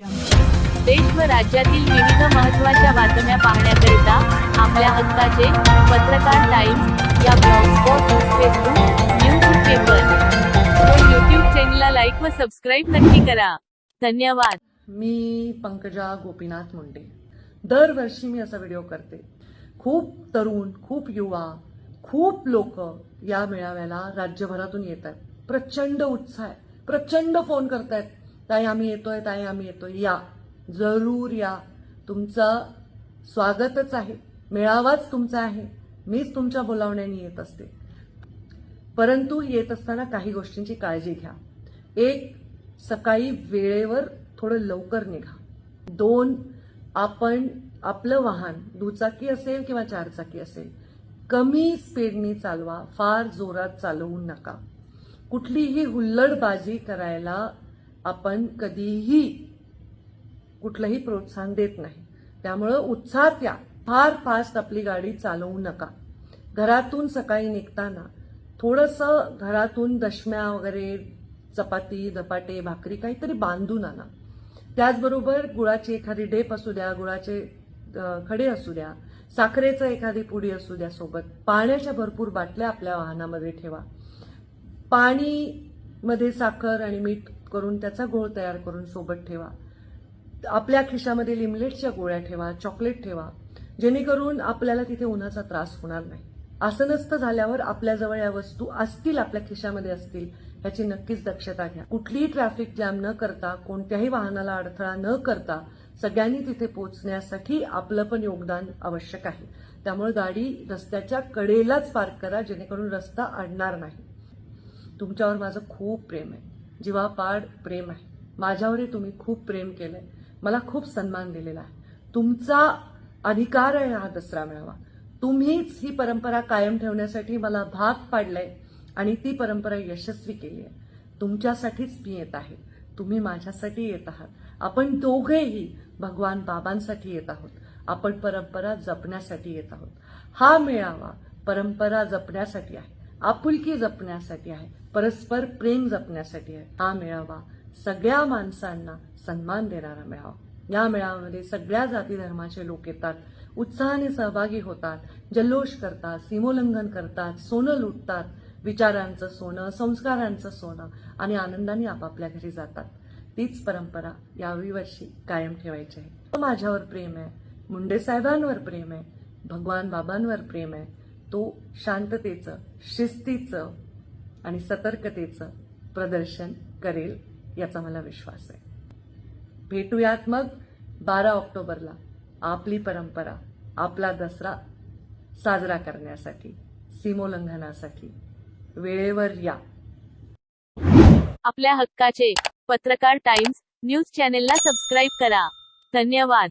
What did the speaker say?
देश व राज्यातील विविध महत्त्वाच्या बातम्या पाहण्याकरिता आपल्या हक्काचे पत्रकार टाइम्स या ब्लॉगस्पॉट फेसबुक न्यूज पेपर. व यूट्यूब चॅनलला लाईक व सबस्क्राईब नक्की करा. धन्यवाद. मी पंकजा गोपीनाथ मुंडे. दरवर्षी मी असा व्हिडिओ करते. खूप तरुण खूप युवा खूप लोक या मेळाव्याला राज्यभरातून येत आहेत प्रचंड उत्साह आहे. प्रचंड फोन करतायत. ताई आम्ही येतोय ताई आम्ही येतोय. या. जरूर या. तुमचं स्वागतच आहे. मेळावाच तुमचा आहे. मीच तुमच्या बोलावण्याने येत असते. परंतु येत असताना काही गोष्टींची काळजी घ्या. एक सकाळी वेळेवर थोडं लवकर निघा. दोन आपण आपलं वाहन दुचाकी असेल किंवा चारचाकी असेल कमी स्पीडनी चालवा. फार जोरात चालवू नका. कुठलीही हुल्लडबाजी करायला आपण कधीही कुठलंही प्रोत्साहन देत नाही. त्यामुळं उत्साहात या. फार फास्ट आपली गाडी चालवू नका. घरातून सकाळी निघताना थोडंसं घरातून दशम्या वगैरे चपाती धपाटे भाकरी काहीतरी बांधून आणा. त्याचबरोबर गुळाची एखादी डेप असू द्या गुळाचे खडे असू द्या साखरेचं एखादी पुडी असू द्या सोबत पाण्याच्या भरपूर बाटल्या आपल्या वाहनामध्ये ठेवा. पाणीमध्ये साखर आणि मीठ करून त्याचा गोळ तयार करून सोबत ठेवा. आपल्या खिशामध्ये लिमलेटच्या गोळ्या ठेवा चॉकलेट ठेवा. जेणेकरून आपल्याला तिथे उन्हाचा त्रास होणार नाही. असं नसतं झाल्यावर आपल्याजवळ या वस्तू असतील आपल्या खिशामध्ये असतील याची नक्कीच दक्षता घ्या. कुठलीही ट्रॅफिक जॅम न करता कोणत्याही वाहनाला अडथळा न करता सगळ्यांनी तिथे पोहोचण्यासाठी आपलं पण योगदान आवश्यक आहे. त्यामुळे गाडी रस्त्याच्या कडेलाच पार्क करा जेणेकरून रस्ता अडणार नाही. तुमच्यावर माझं खूप प्रेम आहे. जीवापाड प्रेम आहे. माझ्यावरही तुम्ही खूप प्रेम केलंय. मला खूप सन्मान दिलेला आहे. तुमचा अधिकार आहे हा दसरा मेळावा. तुम्हीच ही परंपरा कायम ठेवण्यासाठी मला भाग पाडलाय आणि ती परंपरा यशस्वी केली आहे. तुमच्यासाठीच मी येत आहे. तुम्ही माझ्यासाठी येत आहात. आपण दोघेही भगवान बाबांसाठी येत आहोत. आपण परंपरा जपण्यासाठी येत आहोत. हा मेळावा परंपरा जपण्यासाठी आहे. आपुलकी जपण्यासाठी आहे. परस्पर प्रेम जपण्यासाठी आहे. हा मेळावा सगळ्या माणसांना सन्मान देणारा मेळावा. या मेळाव्यामध्ये सगळ्या जाती धर्माचे लोक येतात. उत्साहाने सहभागी होतात. जल्लोष करतात. सीमोल्लंघन करतात. सोनं लुटतात. विचारांचं सोनं संस्कारांचं सोनं आणि आनंदाने आपापल्या घरी जातात. तीच परंपरा यावी वर्षी कायम ठेवायची आहे. माझ्यावर प्रेम आहे. मुंडे साहेबांवर प्रेम आहे. भगवान बाबांवर प्रेम आहे. तो शांततेचं शिस्तीचं आणि सतर्कतेचं प्रदर्शन करेल याचा मला विश्वास आहे. भेटूयात मग बारा ऑक्टोबरला आपली परंपरा आपला दसरा साजरा करण्यासाठी सीमोल्लंघनासाठी. वेळेवर या. आपल्या हक्काचे पत्रकार टाइम्स न्यूज चॅनेलला सबस्क्राईब करा. धन्यवाद.